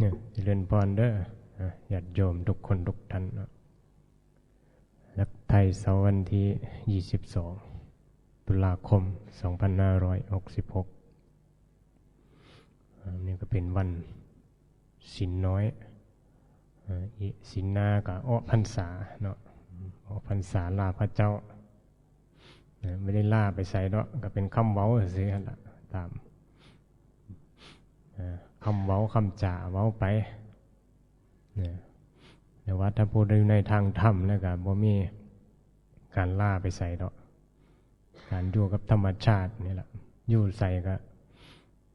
เนี่ยเจริญพรเด้ออะญาติโยมทุกคนทุกท่านเนาะรักไทยเสาร์วันที่ 22 ตุลาคม 2566อ่านี่ก็เป็นวันสินน้อยอ่าอีสินนากับอ้อพรรษาเนาะอ้อพรรษาลาพระเจ้าไม่ได้ล่าไปใส่เนาะก็เป็นคำเว้าซื้อละตาม คำเว้าคำจ่าเว้าไปเนี่ยแต่ว่าถ้าพูดในทางธรรมแล้วก็บ่มีการล่าไปใส่ดอก การอยู่กับธรรมชาตินี่แหละอยู่ใส่ก็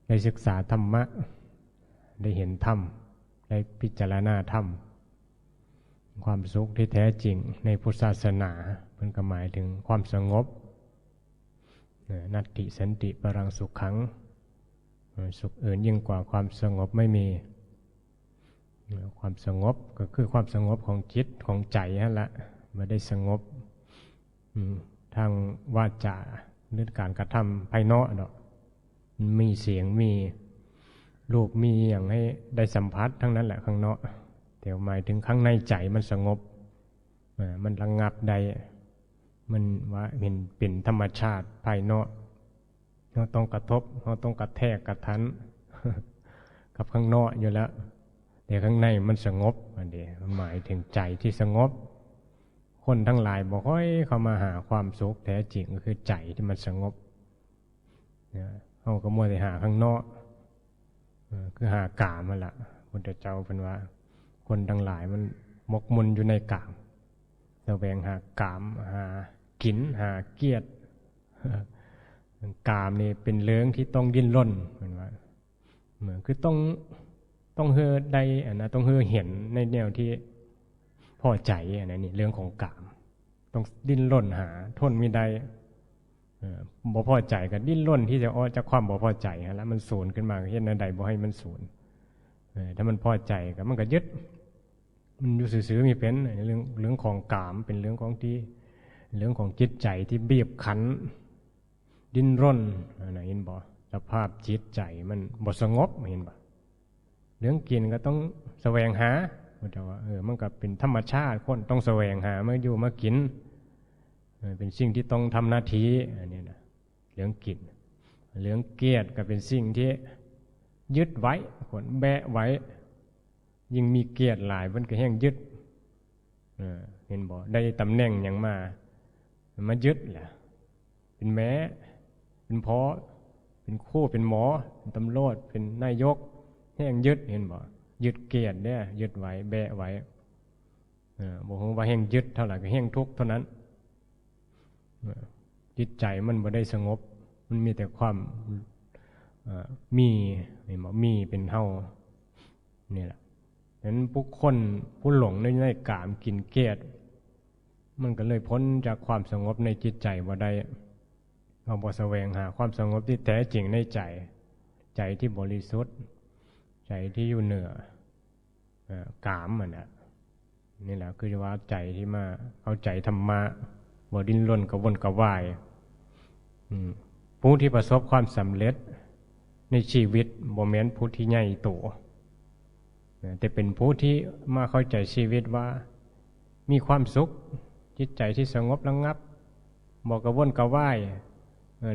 ได้ศึกษาธรรมะ ได้เห็นธรรม ได้พิจารณาธรรม ความสุขที่แท้จริงในพุทธศาสนาเพิ่นก็หมายถึงความสงบนัตติสันติปรังสุขขัง สุขอื่นยิ่งกว่าความสงบไม่มี ความสงบก็คือความสงบของจิตของใจนั่นแหละไม่ได้สงบทางวาจาหรือการกระทำภายนอกดอกมันมีเสียงมีรูปมีอย่างให้ได้สัมผัสทั้งนั้นแหละข้างนอกแต่หมายถึงข้างในใจมันสงบมันระงงับได้มันว่าเห็นเป็นธรรมชาติภายนอก เราต้องกระทบเราต้องกระแทกกระทันกับข้างนอกอยู่แล้วแต่ข้างในมันสงบอันเดียหมายถึงใจที่สงบ คนทั้งหลายบอกค่อยเขามาหาความสุขแท้จริงก็คือใจที่มันสงบเนี่ยเขาก็มัวแต่หาข้างนอกคือหากามมันละพุทธเจ้าเป็นว่า คนทั้งหลายมันมกมุนอยู่ในกามแสวงหากามหากินหาเกียรติ กามนี่เป็นเรื่องที่ต้องดิ้นรนเหมือนว่าเหมือนคือต้องต้องเฮอได้อันนะต้องเฮอเห็นในแนวที่พอใจอันนั้นนี่เรื่องของกาม ต้องดิ้นรนหา ทนไม่ได้เอ่อบ่พอใจก็ดิ้นรนที่จะออจากความบ่พอใจฮะแล้วมันสูญขึ้นมาเห็นในใดบ่ให้มันสูญถ้ามันพอใจก็มันก็ยึด มันอยู่ซื่อๆมีเป็นเรื่องเรื่องของกามเป็นเรื่องของที่เรื่องของจิตใจที่บีบคั้น ดิ้นร่นอันไหนะเห็นบ่สภาพจิตใจมันบสงบเห็นบ่เรื่องกินก็ต้องแสวงหาพุทธว่าเออมันก็เป็นธรรมชาติคนต้องแสวงหาเมื่ออยู่มากินเป็นสิ่งที่ต้องทำหน้าที่อันนี้นะเรื่องกินเรื่องเกียรติก็เป็นสิ่งที่ยึดไว้คนแบะไว้ ยิ่งมีเกียรติหลายมันก็แห้งยึดเห็นบ่ได้ตำแหน่งอย่างมา มายึดแหละเป็นแม้ เป็นพอเป็นคู่เป็นหมอ เป็นตำรวจเป็นนายกแห้งยึดเห็นบ่ยึดเกียรติเนี่ยยึดไว้แบะไว้เออบอกว่าแห้งยึดเท่าไหร่ก็แห้งทุกข์เท่านั้นจิตใจมันบ่ได้สงบ มันมีแต่ความมีเห็นบ่มีเป็นเท่านี่แหละฉะนั้นผู้คนผู้หลงในในกามกินเกียรติมันก็เลยพ้นจากความสงบในจิตใจว่ได้ เราบอแสวงหาความสงบที่แท้จริงในใจ ใจที่บริสุทธิ์ ใจที่อยู่เหนือกามมันนะนี่แหละคือว่าใจที่มาเข้าใจธรรมะบดิ้นรนกระวนกระวายผู้ที่ประสบความสำเร็จในชีวิตโมเมนต์ผู้ที่ใหญ่โตแต่เป็นผู้ที่มาเข้าใจชีวิตว่า มีความสุขจิตใจที่สงบระงับบอกกระวนกระวาย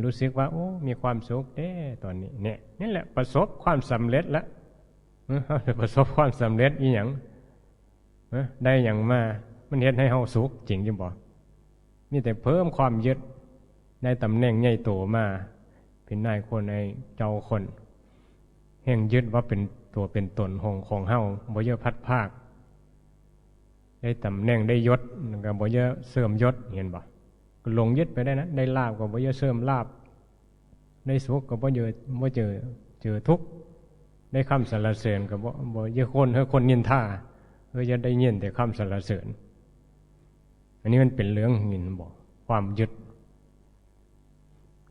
รู้สึกว่า โอ้มีความสุขเด้ตอนนี้เนี่ยนี่แหละประสบความสำเร็จแล้วประสบความสำเร็จอีหยังได้อย่างมามันเฮ็ดให้เฮาสุขจริงจังบ่มีแต่เพิ่มความยึดได้ตำแหน่งใหญ่โตมาเป็นนายคนในเจ้าคน แห่งยึดว่าเป็นตัวเป็นตนของของเฮาบ่เยอะพัดภาค ได้ตำแหน่งได้ยศก็บ่เยอะเสริมยศเห็นบ่ หลงยึดไปได้นะได้ลาบก็บ่เยอะเสริมลาบได้สุขก็บ่เยอะบ่เจอเจอทุกข์ได้คำสรรเสริญก็บ่บ่เยอะคนเฮาคนนินท่าเฮาจะได้ยินแต่คำสรรเสริญ อันนี้มันเป็นเรื่องหินบ่ความยึด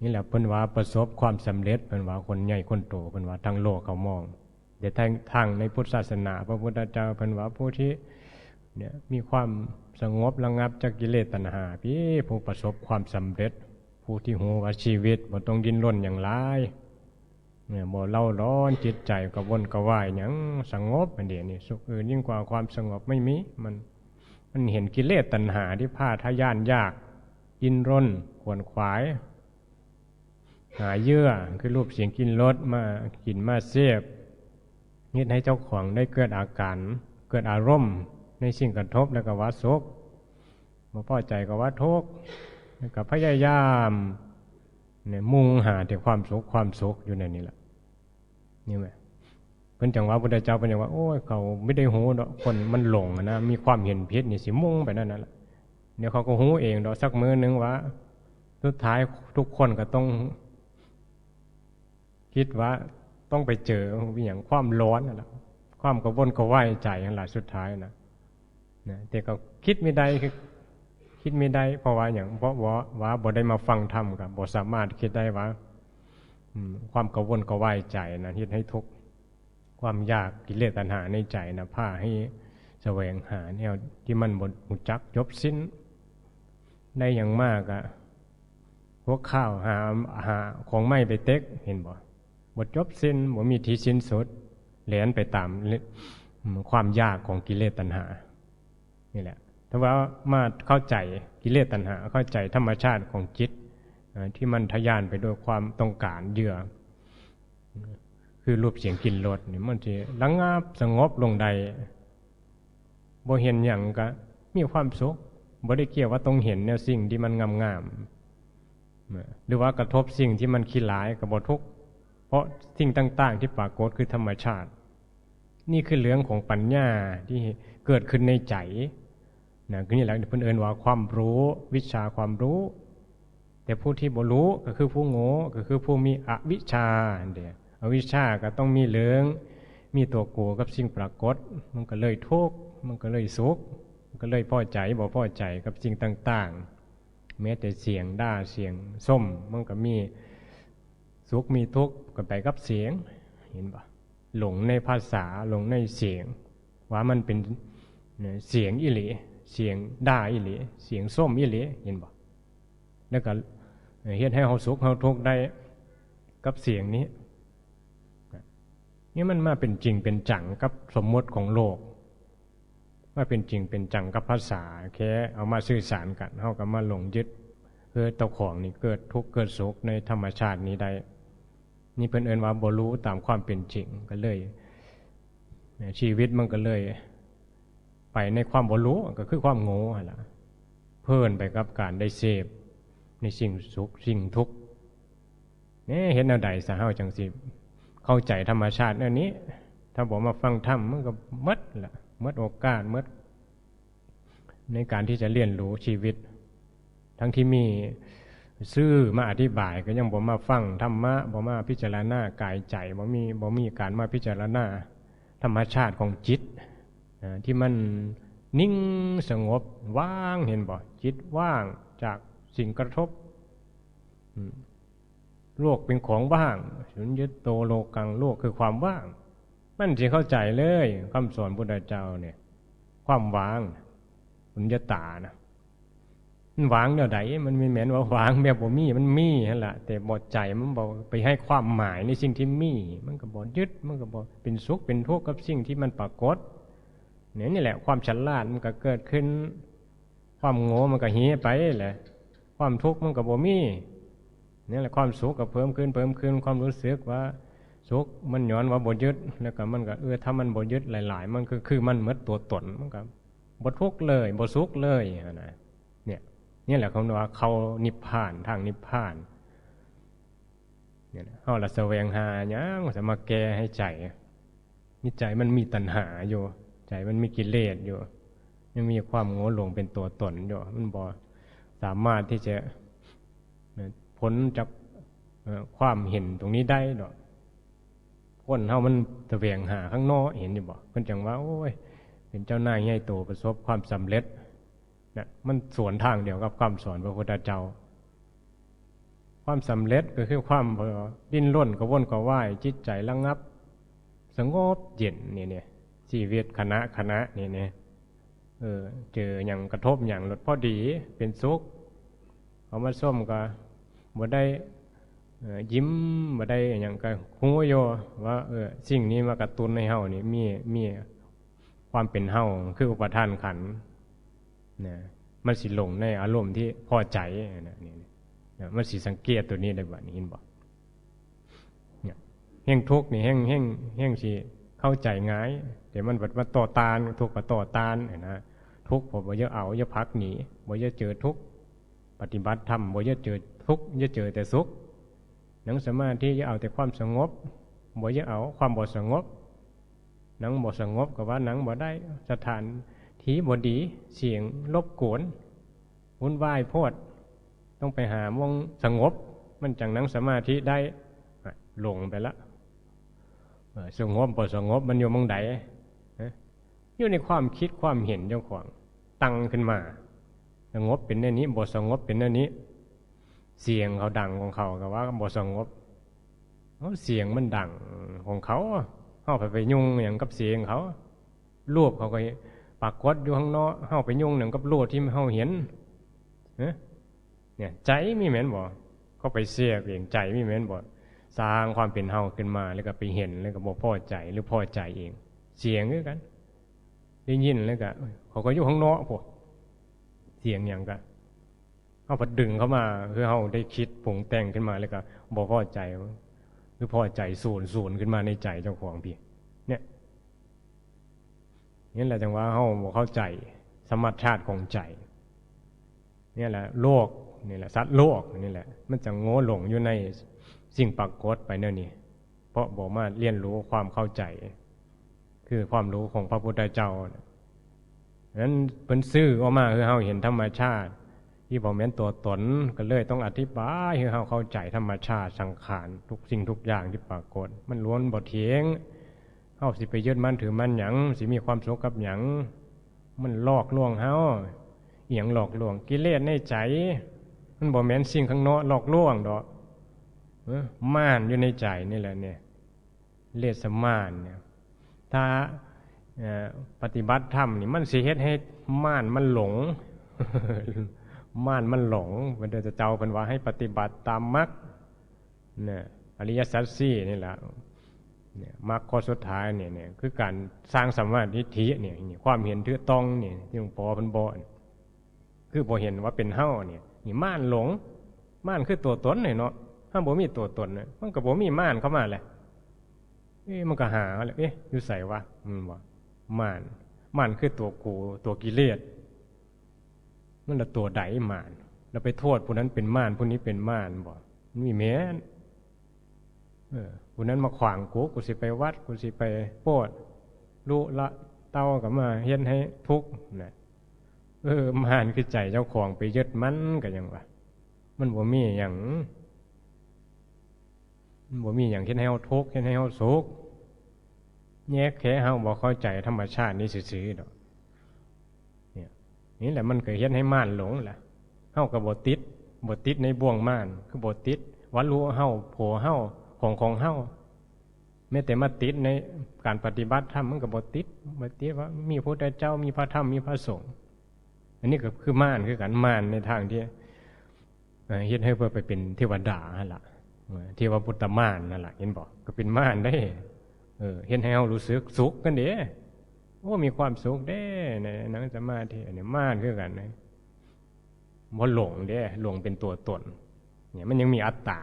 นี่แหละเพิ่นว่าประสบความสำเร็จเพิ่นว่าคนใหญ่คนโตเพิ่นว่าทั้งโลกเขามองแต่ทางทางในพุทธศาสนา พระพุทธเจ้าเพิ่นว่าผู้ที่ เนี่ยมีความสงบระงับจากกิเลสตัณหาพี่ผู้ประสบความสำเร็จ ผู้ที่หูว่าชีวิตบ่ต้องดิ้นรนอย่างไรเนี่ยบ่เล่าร้อนจิตใจกระวนกระวายหยังสงบอันเดียนี่สุขอื่นยิ่งกว่าความสงบไม่มีมันมันเห็นกิเลสตัณหาที่พาทะยานยากกินร่นขวนขวาย หาเยื่อคือรูปเสียงกินรสมากินมาเสพนิดให้เจ้าของได้เกิดอาการเกิดอารมณ์ ในสิ่งกระทบแล้วก็ว่าสุขบ่พอใจก็ว่าทุกข์แล้วก็พยายามเนี่ยมุ่งหาแต่ความสุขความสุขอยู่ในนี้แหละนี่ไหมเพิ่นจังว่าพุทธเจ้าเพิ่นจังว่าโอ้ยเขาไม่ได้หูดอกคนมันหลงนะมีความเห็นผิดนี่สิมุ่งไปนั่นน่ะแหละเดี๋ยวเขาก็หูเองดอกสักมื้อนึงว่า สุดท้ายทุกคนก็ต้อง คิดว่าต้องไปเจออย่างความร้อนนั่นแหละความกระวนกระวายใจนั่นแหละสุดท้ายนะ นะแต่ก็คิดไม่ได้คือคิดไม่ได้ เพราะว่าอย่างเพราะว่าว่าบ่ได้มาฟังธรรมกับบ่สามารถคิดได้ว่าความกระวนกระวายใจนะที่ให้ทุกข์ความยากกิเลสตัณหาในใจนะพาให้แสวงหาแนวที่มันบนหุจักจบสิ้นได้อย่างมากอะพวกข้าวหาหาของไม่ไปเต็กเห็นบ่บทจบสิ้นบ่มีที่สิ้นสุดเหรียญไปตามความยากของกิเลสตัณหา นี่แหละถ้าว่ามาเข้าใจกิเลสตัณหา เข้าใจธรรมชาติของจิตที่มันทยานไปด้วยความต้องการเยื่อ คือรูปเสียงกลิ่นรสนี่มันจะระงงับสงบลงใดบ่เห็นอย่างก็มีความสุขบ่ได้เกี่ยวว่าต้องเห็นแนวสิ่งที่มันงามงามๆหรือว่ากระทบสิ่งที่มันขี้หลายกับบ่ทุกเพราะสิ่งต่าง ๆ ที่ปรากฏคือธรรมชาติ นี่คือเรื่องของปัญญาที่ เกิดขึ้นในใจนะคือนี่แหละเพื่อนเอินว่าความรู้วิชาความรู้ แต่ผู้ที่บ่รู้ก็คือผู้โง่ก็คือผู้มีอวิชชาเดียอวิชชาก็ต้องมีเหลืองมีตัวกูกับสิ่งปรากฏ มันก็เลยทุกข์มันก็เลยสุขมันก็เลยพอใจบ่พอใจกับสิ่งต่าง ๆ แม้แต่เสียงด้าเสียงส้ม มันก็มีสุขมีทุกข์ก็ไปกับเสียงเห็นปะหลงในภาษาหลงในเสียง ว่ามันเป็น เสียงอิหลีเสียงด่าอิหลีเสียงส้มอิหลีเห็นบ่แล้วก็เฮ็ดให้เฮาสุขเฮาทุกข์ได้กับเสียงนี้นี่มันมาเป็นจริงเป็นจังกับสมมติของโลกว่าเป็นจริงเป็นจังกับภาษาแค่เอามาสื่อสารกันเฮาก็มาหลงยึดเพื่อเจ้าของนี่เกิดทุกข์เกิดสุขในธรรมชาตินี้ได้นี่เพิ่นเอิ้นว่าบ่รู้ตามความเป็นจริงก็เลยชีวิตมันก็เลย ในความบ่รู้ก็คือความโง่ล่ะเพิ่นไปกับการได้เสพในสิ่งสุขสิ่งทุกข์นี่เห็นแนวใดสะเฮาจังสิเข้าใจธรรมชาติอันนี้ ถ้าบอกมาฟังธรรมมันก็มดละมดโอกาสมดในการที่จะเรียนรู้ชีวิต ทั้งที่มีซื่อมาอธิบายก็ยังบอกมาฟังธรรมะบอกมาพิจารณากายใจบ่มีบ่มีการมาพิจารณาธรรมชาติของจิต ที่มันนิ่งสงบว่างเห็นบ่จิตว่างจากสิ่งกระทบโลกเป็นของว่างสุญญโตโลกังโลกคือความว่าง มันจะเข้าใจเลยคำสอนพุทธเจ้าเนี่ย ความว่างสุญญตานะมันว่างเดียวใดมันไม่เหมือนว่าว่างแบบบ่มีมันมีนั่นแหละแต่บอดใจมันบอกไปให้ความหมายในสิ่งที่มี มันก็บอดยึดมันก็บอเป็นสุขเป็นทุกข์กับสิ่งที่มันปรากฏ เนี่ยนี่แหละ ความฉลาดมันก็เกิดขึ้น ความโง่มันก็เหียไปแหละ ความทุกข์มันก็บ่มีนี่แหละความสุขก็เพิ่มขึ้นเพิ่มขึ้นความรู้สึกว่าสุขมันย้อนว่าบ่ยึดแล้วก็มันก็เออถ้ามันบ่ยึดหลาย ๆ มันคือคือมันเมือตัวตนมันก็บ่ทุกข์เลยบ่สุขเลยนะเนี่ยนี่แหละเขาว่าเขานิพพานทางนิพพานเนี่ยเฮาละแสวงหาหยังจะมาแก้ให้ใจนี่ใจมันมีตัณหาอยู่ ใจมันมีกิเลสอยู่ยังมีความโง่หลงเป็นตัวตนอยู่มันบอสามารถที่จะพ้นจากความเห็นตรงนี้ได้ดอกคนเฮามันตะเวียงหาข้างนอกเห็นอยู่บ่เพิ่นจังว่า โอ้ย เป็นเจ้านายใหญ่โตประสบความสำเร็จนะมันสวนทางเดียวกับความสอนพระพุทธเจ้า ความสำเร็จก็คือความดิ้นร่นกระวนกระวายจิตใจระงับ สงบเย็นนี่เนี่ย ชีวิตคณะคณะนี่เนี่ยเออเจออย่างกระทบอย่างหลดพอดีเป็นสุขเอามาส้มก็บ่ได้ยิ้มบ่ได้อหยังก็ฮู้อยู่ว่าเออสิ่งนี้มากระตุ้นให้เฮานี่มีมีความเป็นเฮาคืออุปทานขันนะมันสิหลงในอารมณ์ที่พอใจนะนี่มันสิสังเกตตัวนี้ได้บ่นี่เห็นบ่เนี่ยแห่งทุกข์นี่แห่งแห่งแห่งสิ เข้าใจง่ายแต่มันบัดมาต่อตานทุกข์ก็ต่อตานนะทุกข์ผมบ่อย่าเอาอย่าพักหนีบ่อย่าเจอทุกข์ปฏิบัติธรรมบ่อย่าเจอทุกข์อย่าเจอแต่สุขนังสมาธิจะเอาแต่ความสงบบ่จะเอาความบ่สงบหนังบ่สงบก็ว่าหนังบ่ได้สถานที่บ่ดีเสียงรบกวนวุ่นวายโพดต้องไปหามองสงบ มันจังหนังสมาธิได้หลงไปละ สงบบสงบมันอยู่มองใดอยู่ในความคิดความเห็นเจ้าของตั้งขึ้นมา สงบเป็นแน่นี้บสงบเป็นแน่นี้ เสียงเขาดังของเขาก็ว่าบสงบเอาเสียงมันดังของเขาเฮาไปไปยุ่งอย่างกับเสียงเขารูปเขาก็ปากฏอยู่ข้างนอกเฮาไปยุ่งอย่างกับรูปที่เฮาเห็นเนี่ยใจมีแม่นบ่เขาไปเสียกเองใจมีแม่นบ่ สร้างความเป็นเฮาขึ้นมา แล้วก็ไปเห็นแล้วก็บ่พอใจหรือพ่อใจเอง เสียงคือกัน ได้ยินแล้วก็เขาก็อยู่ข้างนอกพวกเสียงอย่างกันเขาพอดึงเข้ามาคือเขาได้คิดปรุงแต่งขึ้นมาแล้วก็บอกพ่อใจคือพ่อใจสูนสูนขึ้นมาในใจเจ้าของพี่เนี่ยนี่แหละจังว่าเขาบอกเข้าใจสมรรถชาติของใจเนี่ยแหละโลกนี่แหละสัตว์โลกนี่แหละ มันจะโง่หลงอยู่ใน สิ่งปรากฏไปเนี่ยนี่เพราะบอกมาเรียนรู้ความเข้าใจ คือความรู้ของพระพุทธเจ้านั้นเป็นซื่อออกมาคือเขาเห็นธรรมชาติ ที่บอกแม้นตัวตนก็เลยต้องอธิบายให้เขาเข้าใจธรรมชาติสังขารทุกสิ่งทุกอย่างที่ปรากฏ มันล้วนบทเทียงเฮาสิไปยึดมั่นถือมั่นหยังสิมีความสุขกับหยังมันหลอกลวงเฮาเอียงหลอกลวงกิเลสในใจ มันบอกแม้นสิ่งข้างนอกหลอกลวงดอก ม่านอยู่ในใจนี่แหละเนี่ยเลสม่านเนี่ยถ้าปฏิบัติธรรมนี่มันสิเฮ็ดให้ม่านมันหลง ม่านมันหลงมันจะเจ้าเป็นว่าให้ปฏิบัติตามมรรคเนี่ยอริยสัจสี่นี่แหละเนี่ยมรรคข้อสุดท้ายเนี่ยเนี่ยคือการสร้างสัมมาทิฏฐิเนี่ยความเห็นถือต้องเนี่ยที่หลวงพ่อเพันบอกเนี่ยคือพอเห็นว่าเป็นเฮ้าเนี่ยนี่ม่านหลงม่านคือตัวตนเนี่ยเนาะ ถ้าบ่มีตัวตนเนี่ยมันก็บ่มีม่านเข้ามาแหละเอ๊ะมันก็หาแหละเอ๊ะอยู่ใส่วะอืมว่าม่านม่านคือตัวกูตัวกิเลสมันละตัวใดม่านเราไปโทษผู้นั้นเป็นม่านผู้นี้เป็นม่านบ่มันมีแม้นเออผู้นั้นมาขวางกูกูสิไปวัดกูสิไปโปดลุละเต้ากับมาเฮ็ดให้ทุกข์นะเออม่านคือใจเจ้าของไปยึดมันก็ยังวะมันบ่มีหยัง บ่มีหยังเฮ็ดให้เฮาทุกข์เฮ็ดให้เฮาสุขแยกแค่เฮาบ่เข้าใจธรรมชาตินี้ซื่อๆดอกนี่แหละมันเกิดเฮ็ดให้ม่านหลงแหละเฮากับบ่ติดบ่ติดในบ่วงม่าน คือบ่ติดวัดรู้เฮาโผเฮาของของเฮาแม้แต่มาติดในการปฏิบัติธรรมมันกับบติดบติดว่ามีพระพุทธเจ้ามีพระธรรมมีพระสงฆ์อันนี้ก็คือม่านคือการม่านในทางที่เฮ็ดให้เพื่อไปเป็นเทวดาหั่นล่ะ ทวปุตตม่านนั่นแหละเห็นบอกก็เป็นม่านได้ เออเฮ็ดให้เฮารู้สึกสุขกันเด้โอ้มีความสุขเด้ในหนังสมาธิอันนี้ม่านคือกันนะบ่หลงเด้หลงเป็นตัวตน เนี่ยมันยังมีอัตตา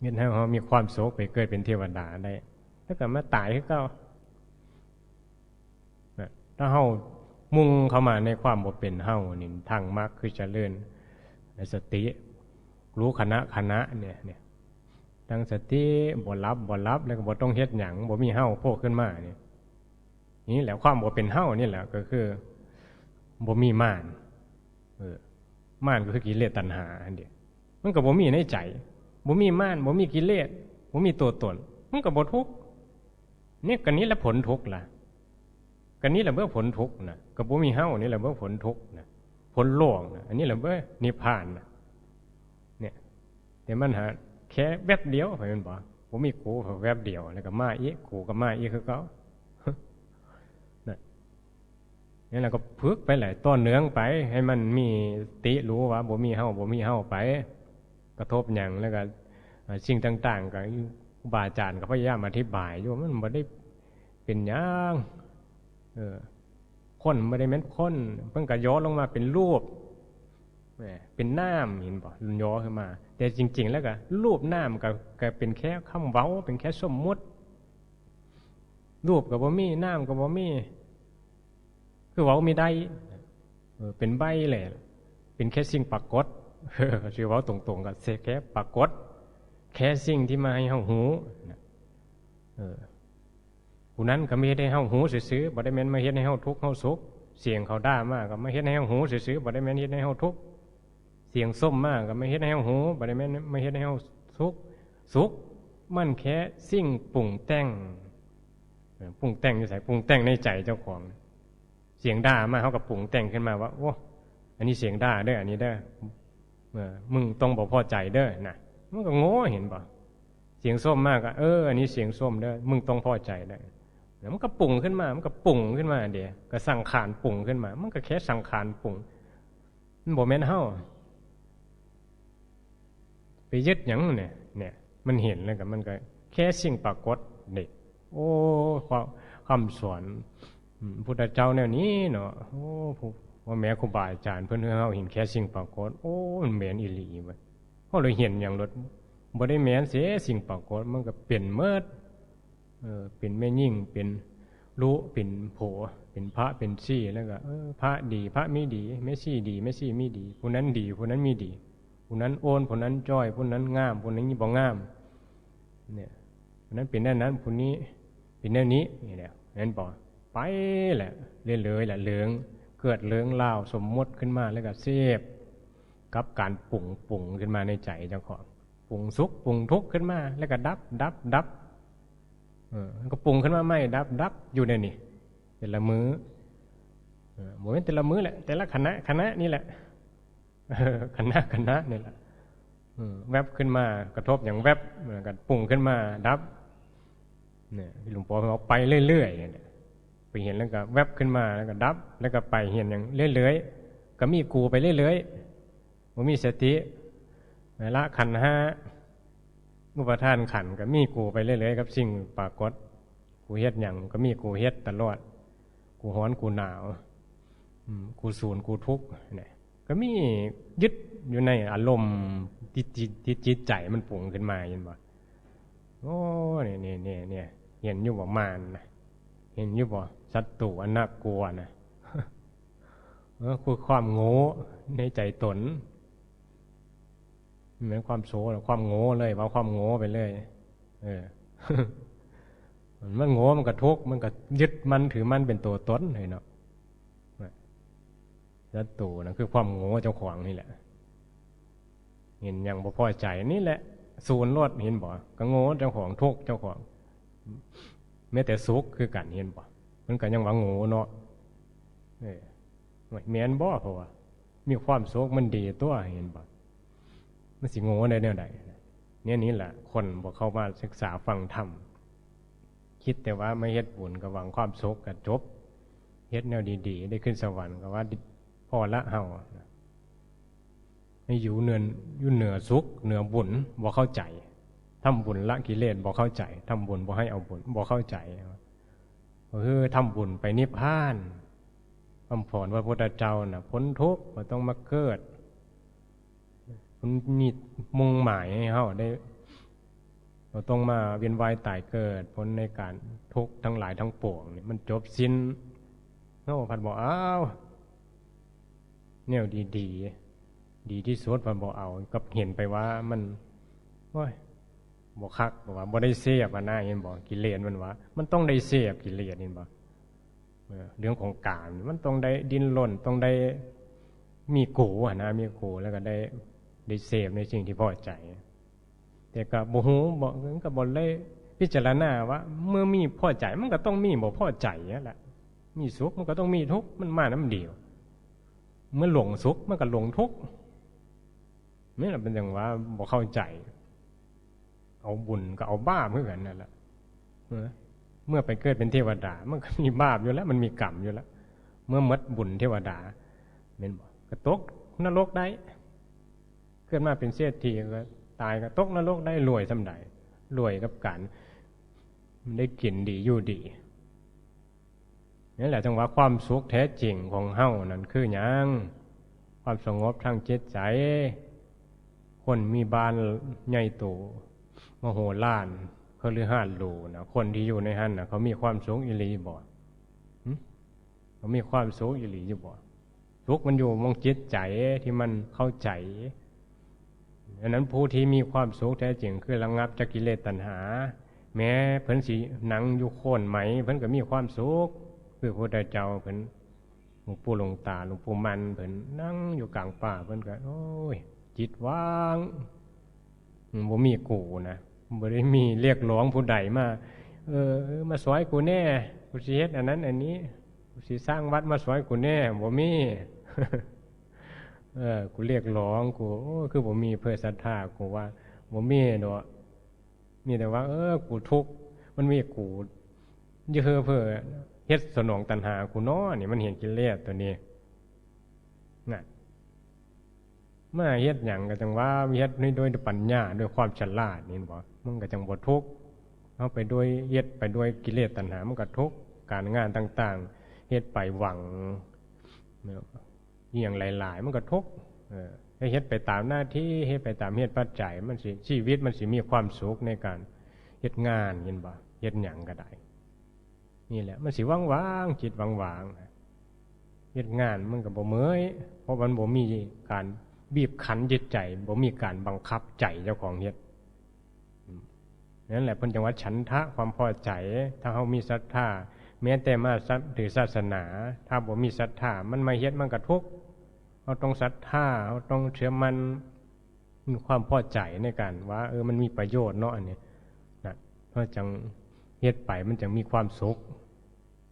เงินให้เขามีความสุขไปเกิดเป็นเทวดาได้ ถ้าเกิดมาตายคือก็ถ้าเฮามุ่งเข้ามาในความบ่เป็นเฮานี่ทางมรรคคือเจริญในสติ รู้คณะคณะเนี่ยเนี่ยตั้งสติบ่รับบ่รับแล้วก็บ่ต้องเฮ็ดหยังบ่มีเฮาโผล่ขึ้นมาเนี่ยนี่แหละความบ่เป็นเฮ้านี่แหละก็คือบ่มีม่านเออม่านก็คือกิเลสตัณหาอันเดียวมันก็บ่มีในใจบ่มีม่านบ่มีกิเลสบ่มีตัวตน มันก็บ่ทุกข์เนี่ยกันนี้แหละผลทุกข์ล่ะกันนี้แหละเมื่อผลทุกข์นะก็บ่มีเฮ้านี่แหละเมื่อผลทุกข์นะผลโล่งนะอันนี้แหละเมื่อนิพพานนะ แต่มันหาแค่แวบเดียวไปมันบอกบ่มีกูแวบเดียว แล้วก็มาอีกกูก็มาอีกคือเขานี่เราก็พึกไปหลายต้นเนื้องไป ให้มันมีติรู้ว่าบ่มีเฮาบ่มีเฮาไป กระทบหยังแล้วก็สิ่งต่าง ๆก็ครูบาอาจารย์ก็พยายามอธิบายอยู่มันบ่ได้เป็นหยังเออคนบ่ได้แม่นคนเพิ่นก็ย้อนลงมาเป็นรูปเป็นน้ำเห็นบ่ย้อขึ้นมา แต่จริง ๆ แล้วก็รูปหน้ำก็ก็เป็นแค่คำเว้า เป็นแค่สมมุติ รูปก็บ่มีน้ำก็บ่มีคือเว้ามีได้เป็นใบแหละ เป็นแค่สิ่งปรากฏชื่อเว้าตรงๆก็แค่ปรากฏ แค่สิ่งที่มาให้เฮาหูเออผู้นั้นก็มีเฮ็ดให้เฮาหูซื่อๆบ่ได้แม่นมาเฮ็ดให้เฮาทุกข์เฮาสุขเสียงเขาด่ามากก็มาเฮ็ดให้เฮาหูซื่อๆบ่ได้แม่นเฮ็ดให้เฮาทุกข์ เสียงส้มมากก็ไม่เฮ็ดให้เฮาหูบ่ได้แม่นไม่เฮ็ดให้เฮาสุขสุขมันแค่สิ่งปรุงแต่งปรุงแต่งอยู่ไสปรุงแต่งในใจเจ้าของ เสียงด่ามาเฮาก็ปรุงแต่งขึ้นมาว่าโอ้อันนี้เสียงด่าเด้ออันนี้เด้อมึงต้องบ่พอใจเด้อน่ะมันก็โง่เห็นบ่เสียงส้มมากก็เอออันนี้เสียงส้มเด้อมึงต้องพอใจได้แล้วมันก็ปรุงขึ้นมา มันก็ปรุงขึ้นมาเดี๋ยวก็สังขารปรุงขึ้นมา มันก็แค่สังขารปรุงมันบ่แม่นเฮ้า ไปยึดหยังเนี่ยเนี่ย มันเห็นแล้วกับมันก็ แค่สิ่งปรากฏเด็กโอ้ความคำสอนพุทธเจ้าแนวนี้เนาะโอ้ว่าแม้ครูบาอาจารย์เพิ่อนเฮาเห็นแค่สิ่งปรากฏโอ้มันแม่นอีหลีเว้ยเฮาเลยเห็นอย่างรถบ่ได้แม่นเสียสิ่งปรากฏมันก็เป็นเมิดเออเป็นแม่ยิ่งเป็นรู้เป็นโผเป็นพระเป็นซี่แล้วก็เออพระดี พระไม่ดีไม่ซี่ดีไม่ซี่ไม่ดีผู้นั้นดีผู้นั้นไมีดี ผู้นั้นโอนผู้นั้นจ้อยผู้นั้นงามผู้นั้นบ่งามเนี่ยผู้นั้นเป็นแน่นั้นผู้นี้เป็นแน่นี้นี่แหละนั่นบอกไปแหละเรื่อยเลยแหละเหลืองเกิดเหลืองเล่าสมมติขึ้นมาแล้วก็เสพกับการปรุงปรุงขึ้นมาในใจเจ้าของปรุงสุขปรุงทุกข์ขึ้นมา แล้วก็ดับดับดับเออก็ปรุงขึ้นมาไม่ดับดับอยู่ในนี่แต่ละมือเออโมเมนแต่ละมือแหละแต่ละคณะคณะนี่แหละ เออคณะคณะนี่แหละแวบขึ้นมากระทบอย่างแวบเหมือนกันปุ่งขึ้นมาดับเนี่ยที่หลวงพ่อเอาไปเรื่อยๆเนี่ยไปเห็นแล้วก็แวบขึ้นมาแล้วก็ดับ แล้วก็ไปเห็นอย่างเรื่อยๆก็มีกูไปเรื่อยๆว่ามีสติละขันห้าอุปทานขันก็มีกูไปเรื่อยๆกับสิ่งปรากฏกูเฮ็ดอย่างก็มีกูเฮ็ดตลอด กูร้อนกูหนาวอืมกูสูนกูทุกข์เนี่ย ก็มียึดอยู่ในอารมณ์ที่จิตจิตใจมันปุ่งขึ้นมาเห็นบ่โอ้เนี่ยเนี่ยเนี่ยเนี่ยเห็นอยู่บ่มานนะเห็นอยู่บ่ศัตรูอันน่ากลัวนะเออคือความโง่ในใจตนเหมือนความโสความโง่เลยว่าความโง่ไปเลย เออมันโง่มันก็ทุกข์มันก็ยึดมันถือมันเป็นตัวตนเลยเนาะ ศัตรูนะคือความโง่เจ้าของนี่แหละ เห็นอย่างบ่พอใจนี่แหละศูนย์รถเห็นบ่ก็โง่เจ้าของทุกเจ้าของแม้แต่สุขคือกันเห็นบ่มันก็ยังว่าโง่เนาะเออแม่นบ่เพราะว่ามีความสุขมันดีตัวเห็นบ่มันสิโง่ได้แนวใดเนี่ยนี่แหละคนบ่เข้ามาศึกษาฟังธรรมคิดแต่ว่าไม่เฮ็ดบุญก็หวังความสุขก็จบเฮ็ดแนวดีๆ ได้ขึ้นสวรรค์ก็ว่า อละเฮาให้อยู่เนือนอยู่เหนือสุขเหนือบุญบ่เข้าใจทำบุญละกิเลสบ่เข้าใจทำบุญบ่ให้เอาบุญบ่เข้าใจก็คือทำบุญไปนิพพานคำพรพระพุทธเจ้าน่ะพ้นทุกข์บ่ต้องมาเกิดมันมีมุ่งหมายให้เฮาได้เราต้องมาเวียนว่ายตายเกิดพ้นในการทุกข์ทั้งหลายทั้งปวงนี่มันจบสิ้นเฮาพัดบอกอ้าว แนวดีดีดีที่สุดมันบอกเอากับเห็นไปว่ามันโอ้ยบอกคักบอกว่าบ่ได้เสียบอะนะเห็นบอกกิเลสมันว่า มันต้องได้เสียบกิเลสเห็นบอกเรื่องของการมันต้องได้ดินหล่นต้องได้มีกูอะนะมีกูแล้วก็ได้ได้เสพในสิ่งที่พอใจ แต่กับโมโหบอกกับบอลเลยพิจารณาว่า เมื่อมีพอใจ มันก็ต้องมีบ่พอใจนั่แหละมีสุขมันก็ต้องมีทุกข์มันมาน้ำเดียว เมื่อหลงสุขมันก็หลงทุกข์ไม่ละเป็นอย่างว่าบอกเข้าใจ เอาบุญก็เอาบ้าเมื่อกันนั่นแหละเมื่อไปเกิดเป็นเทวดา มันก็มีบาปอยู่แล้ว มันมีกรรมอยู่แล้ว เมื่อมดบุญเทวดาเป็นบอกกระตกนรกได้เกิดมาเป็นเศรษฐีก็ตายก็ตกนรกได้รวยสำใดรวยกับการได้กินดีอยู่ดี นี่แหละจังหวะความสุขแท้จริงของเฮานั่นคือหยังความสงบทางจิตใจ คนมีบ้านใหญ่โตมโหฬารเขาลือห้านหลูนะคนที่อยู่ในหันนะเขามีความสุขอิริบ่หึเขามีความสุขอิริอยู่บ่สุขมันอยู่มองจิตใจที่มันเข้าใจอันนั้นผู้ที่มีความสุขแท้จริงคือระงับจากกิเลสตัณหา แม้เพิ่นสีหนังอยู่โคนไหม เพิ่นก็มีความสุข คือพระพุทธเจ้าเพิ่นหลวงปู่หลวงตาหลวงปู่มันเพิ่นนั่งอยู่กลางป่าเพิ่นก็โอ้ย จิตว่างอืมบ่มีกูนะบ่ได้มีเรียกร้องผู้ใดมาเออ มาสวยกูแน่กูสิเฮ็ดอันนั้น อันนี้กูสิสร้างวัดมาสวยกูแน่บ่มีเออกูเรียกร้องกูโอ้คือบ่มีเพื่อศรัทธากูว่าบ่มีดอกมีแต่ว่า เออ กูทุกข์มันมีกูเยอะเพื่อ เฮ็ดสนองตัณหากูเนาะนี่มันเห็นกิเลสตัวนี้นะมาเฮ็ดหยังก็จังว่าเฮ็ดด้วยด้วยปัญญาด้วยความฉลาดนี่บ่มันก็จังบ่ทุกข์เอาไปด้วยเฮ็ดไปด้วยกิเลสตัณหามันก็ทุกข์การงานต่าง ๆเฮ็ดไปหวังอย่างหลาย ๆ มันก็ทุกข์เออให้เฮ็ดไปตามหน้าที่เฮ็ดไปตามเหตุปัจจัยมันสิชีวิตมันสิมีความสุขในการเฮ็ดงานเห็นบ่เฮ็ดหยังก็ได้ นี่แหละ มันสิว่างๆจิตว่างๆเฮ็ดงานมันก็บ่เมยเพราะมันบ่มีการบีบคั้นจิตใจบ่มีการบังคับใจเจ้าของเฮ็ดนั่นแหละเพิ่นจังว่าฉันทะความพอใจ ถ้าเฮามีศรัทธาแม้แต่มาถือศาสนา ถ้าบ่มีศรัทธามันมาเฮ็ดมันก็ทุกเฮาต้องศรัทธาเฮาต้องเชื่อมันมีความพอใจในการว่า เออมันมีประโยชน์เนาะอันนี้นะเพราะจัง เฮ็ดไปมันจังมีความสุข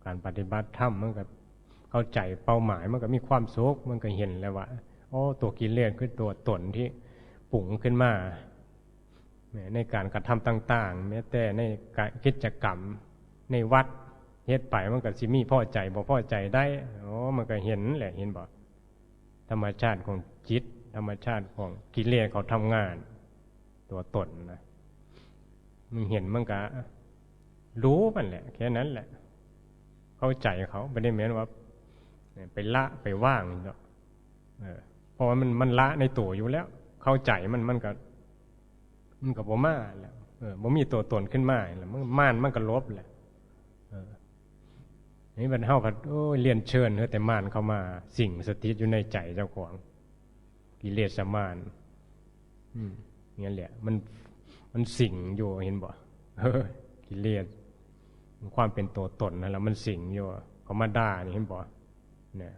การปฏิบัติธรรมมันก็เข้าใจเป้าหมายมันก็มีความสุขมันก็เห็นแล้วว่าโอ้ตัวกิเลสคือตัวตนที่ปุ่งขึ้นมาในการกระทำต่าง ๆ แม้แต่ในการกิจกรรมในวัดเฮ็ดไปมันก็สิมีพ่อใจบ่พ่อใจได้โอ้มันก็เห็นแหละเห็นบ่ธรรมชาติของจิต ธรรมชาติของกิเลสเขาทำงาน ตัวตนนะมันเห็นมันก็ รู้มันแหละ แค่นั้นแหละ เข้าใจเขาไม่ได้เหมือนว่าไปละไปว่างเนาะเออเพราะว่ามันมันละในตัวอยู่แล้ว เข้าใจมันมันก็ มันก็บ่มาแล้วเออบ่มีตัวตนขึ้นมาแล้วมันม่านมันก็ลบแหละออนี่มันเฮาก็โอ้ยเรียนเชิญเฮาแต่ม่านเข้ามา สิ่งสถิตอยู่ในใจเจ้าของกิเลสมานอืมงั้นแหละ มันมันสิ่งอยู่เห็นบ่กิเลส ความเป็นตัวตนนั่นแหละมันสิงอยู่เขามาด่านี่เห็นบ่เนี่ย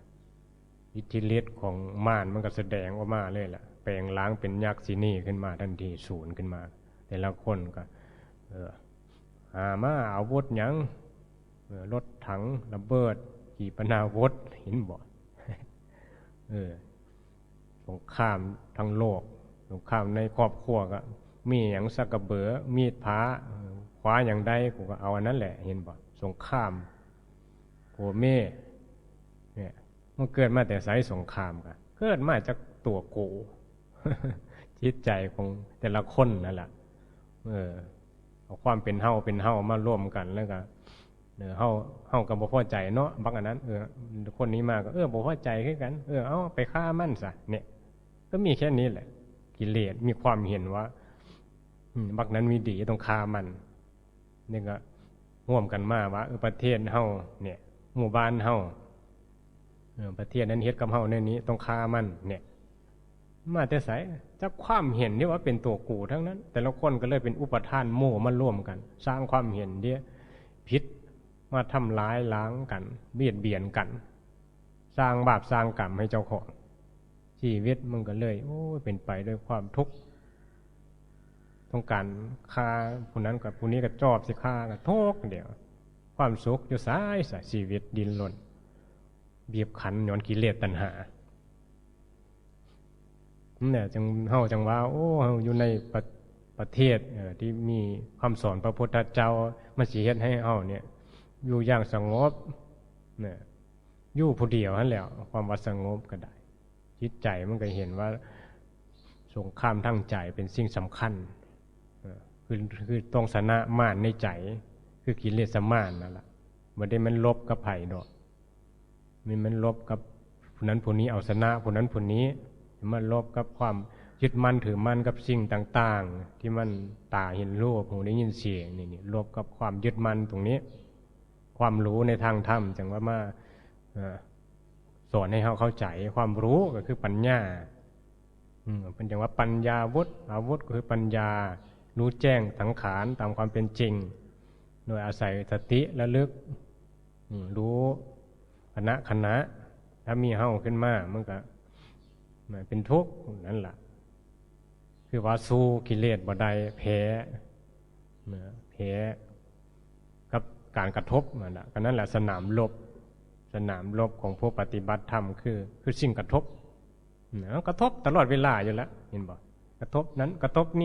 อิทธิฤทธิ์ของม่ารมันก็แสดงออกมาเลยล่ะ แปลงล้างเป็นยักษ์สีนี่ขึ้นมาทันทีศูนย์ขึ้นมา แต่ละคนก็ เออหามาอาวุธยังรถถังระเบิดขี่ปนาวุธเห็นบ่เออสงครามทั้งโลกสงครามในครอบครัวก็มีอย่างสักกระเบือมีดพ้าเว้าอย่างใดกูก็เอาอันนั้นแหละ เห็นบ่สงครามโหเม่เนี่ยมันเกิดมาแต่สายสงครามกันเกิดมาจากตัวกูจิตใจของแต่ละคนนั่นแหละเออเอาความเป็นเฮาเป็นเฮามาร่วมกันแล้วก็เออเฮาเฮากับบ่พอใจเนาะบักอันนั้นเออคนนี้มาก็เออบ่พอใจคือกัน เออเอาไปฆ่ามันซะเนี่ย ก็มีแค่นี้แหละ กิเลสมีความเห็นว่าบักนั้นมีดีต้องฆ่ามัน นี่ก็ร่วมกันมาว่าเออประเทศเฮาเนี่ยหมู่บ้านเฮาเออประเทศนั้นเฮ็ดกับเฮาในนี้ต้องฆ่ามันเนี่ย มาแต่ไสจากความเห็นที่ว่าเป็นตัวกูทั้งนั้น แต่ละคนก็เลยเป็นอุปทานโม่มาร่วมกัน สร้างความเห็นเดียพิษมาทำร้ายล้างกัน เบียดเบียนกัน สร้างบาปสร้างกรรมให้เจ้าของชีวิตมันก็เลย โอ้เป็นไปด้วยความทุกข์ ต้องการฆ่าผู้นั้นกับผู้นี้ก็จอบสิฆ่ากับทุกเดียวความสุขอยู่สายสายชีวิตดินหล่นบีบขันย้อนกิเลสตัณหาเนี่ยจังเฮาจังว่าโอ้เฮาอยู่ในประประเทศเอที่มีคำสอนพระพุทธเจ้ามาสิเฮ็ดให้เฮาเนี่ย อยู่อย่างสงบเนี่ยอยู่ผู้เดียวนั่นแหละความว่าสงบก็ได้จิตใจมันก็เห็นว่าสงครามทางใจเป็นสิ่งสำคัญ คือคือต้องชนะม่านในใจ คือกิเลสม่านนั่นแหละบ่ได้มันลบกับไผ่ดอกมันมันลบกับผู้นั้นผู้นี้เอาชนะผู้นั้นผู้นี้มันลบกับความยึดมั่นถือมั่นกับสิ่งต่าง ๆ ที่มันตาเห็นรูปหูได้ยินเสียงนี่นี่ลบกับความยึดมั่นตรงนี้ ความรู้ในทางธรรมจังว่ามาสอนให้เขาเข้าใจความรู้ก็คือปัญญาอืมเป็นอย่างว่าปัญญาวุฒิอาวุธก็คือปัญญา รู้แจ้งสังขารตามความเป็นจริง โดยอาศัยสติและลึกรู้คณะคณะถ้ามีเฮ้าขึ้นมามันก็มันเป็นทุกข์นั่นแหละคือว่าสู้กิเลสบ่ได้แพ้เนะแพ้กับการกระทบนั่นแหละก็นั่นแหละสนามรบสนามรบของผู้ปฏิบัติธรรมคือ คือสิ่งกระทบนะกระทบตลอดเวลาอยู่แล้วเห็นบ่กระทบนั้นกระทบนี้